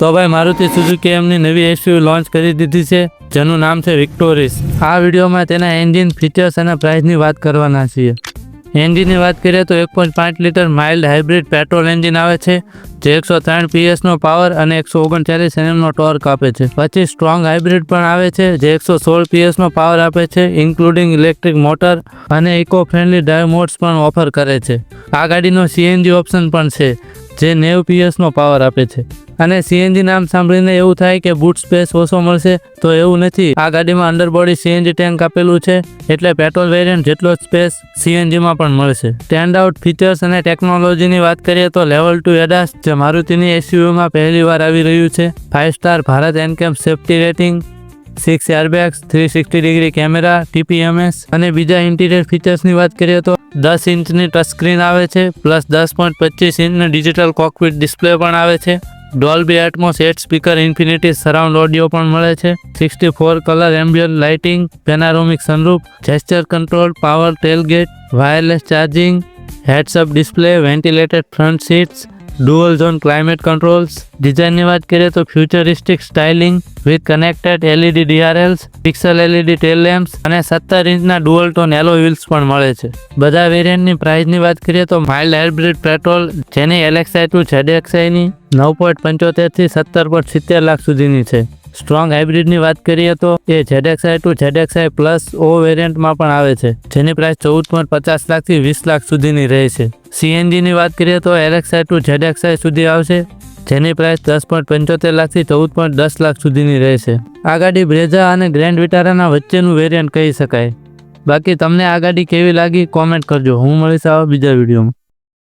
તો ભાઈ, મારુતિ સુઝુકી એમની નવી એસયુવી લોન્ચ કરી દીધી છે, જેનું નામ છે વિક્ટોરિસ આ વિડીયોમાં તેના એન્જિન ફીચર્સ અને પ્રાઇસની વાત કરવાના છીએ. એન્જિનની વાત કરીએ તો એક પોઈન્ટ પાંચ litre mild hybrid petrol engine આવે છે, જે એકસો ત્રણ પીએસનો પાવર અને એકસો ઓગણચાલીસ એનએમનો ટોર્ક આપે છે. પછી સ્ટ્રોંગ હાઇબ્રિડ પણ આવે છે, જે એકસો સોળ પીએસનો પાવર આપે છે ઇન્ક્લુડિંગ ઇલેક્ટ્રિક મોટર અને ઇકો ફ્રેન્ડલી ડ્રાઈવ મોડ્સ પણ ઓફર કરે છે. આ ગાડીનો સીએનજી ઓપ્શન પણ છે. જે નેવ પીએસનો પાવર આપે છે. અને સીએનજી નામ સાંભળીને એવું થાય કે બૂટ સ્પેસ ઓછો મળશે, તો એવું નથી. આ ગાડીમાં અંડરબોડી સીએનજી ટેન્ક આપેલું છે, એટલે પેટ્રોલ વેરિયન્ટ જેટલો સ્પેસ સીએનજીમાં પણ મળશે. સ્ટેન્ડ આઉટ ફીચર્સ અને ટેકનોલોજીની વાત કરીએ તો લેવલ ટુ એડાસ જે મારુતિની એસયુવીમાં પહેલી વાર આવી રહ્યું છે. Five star Bharat એનકેમ safety rating six airbags three sixty degree camera TPMS અને બીજા ઇન્ટિરિયર ફીચર્સની વાત કરીએ તો દસ ઇંચની ટચ સ્ક્રીન આવે છે પ્લસ દસ પોઈન્ટ પચીસ ઇંચની ડિજિટલ કોકપિટ ડિસ્પ્લે પણ આવે છે. Dolby Atmos eight speaker infinity surround audio પણ મળે છે. Sixty four colour ambient lighting panoramic sunroof gesture control power tailgate wireless charging heads up display ventilated front seats dual zone climate controls ડિઝાઇનની વાત કરીએ તો futuristic styling with connected LED DRLs pixel LED tail lamps અને સત્તર ઇંચના dual tone એલો wheels પણ મળે છે. બધા વેરિયન્ટની પ્રાઇસની વાત કરીએ તો માઇલ્ડ હાઇબ્રિડ પેટ્રોલ જેની એલેક્સાઈ ટુ ઝેડએક્સાઈની નવ પોઈન્ટ પંચોતેરથી સત્તર પોઈન્ટ સિત્તેર લાખ સુધીની છે. સ્ટ્રોંગ હાઇબ્રિડની વાત કરીએ તો એ ઝેડએક્સઆઈ ટુ ઝેડએક્સઆઈ પ્લસ ઓ વેરિયન્ટમાં પણ આવે છે, જેની પ્રાઇસ ચૌદ પોઈન્ટ પચાસ લાખથી વીસ લાખ સુધીની રહે છે. સીએનજીની વાત કરીએ તો એલેક્સઆઈ ટુ ઝેડએક્સઆઈ સુધી આવશે, જેની પ્રાઇસ દસ પોઈન્ટ પંચોતેર લાખથી ચૌદ પોઈન્ટ દસ લાખ સુધીની રહેશે આ ગાડી બ્રેઝા અને ગ્રેન્ડ વિટારાના વચ્ચેનું વેરિયન્ટ કહી શકાય. બાકી તમને આ ગાડી કેવી લાગી કોમેન્ટ કરજો. હું મળીશ આવા બીજા વિડીયોમાં.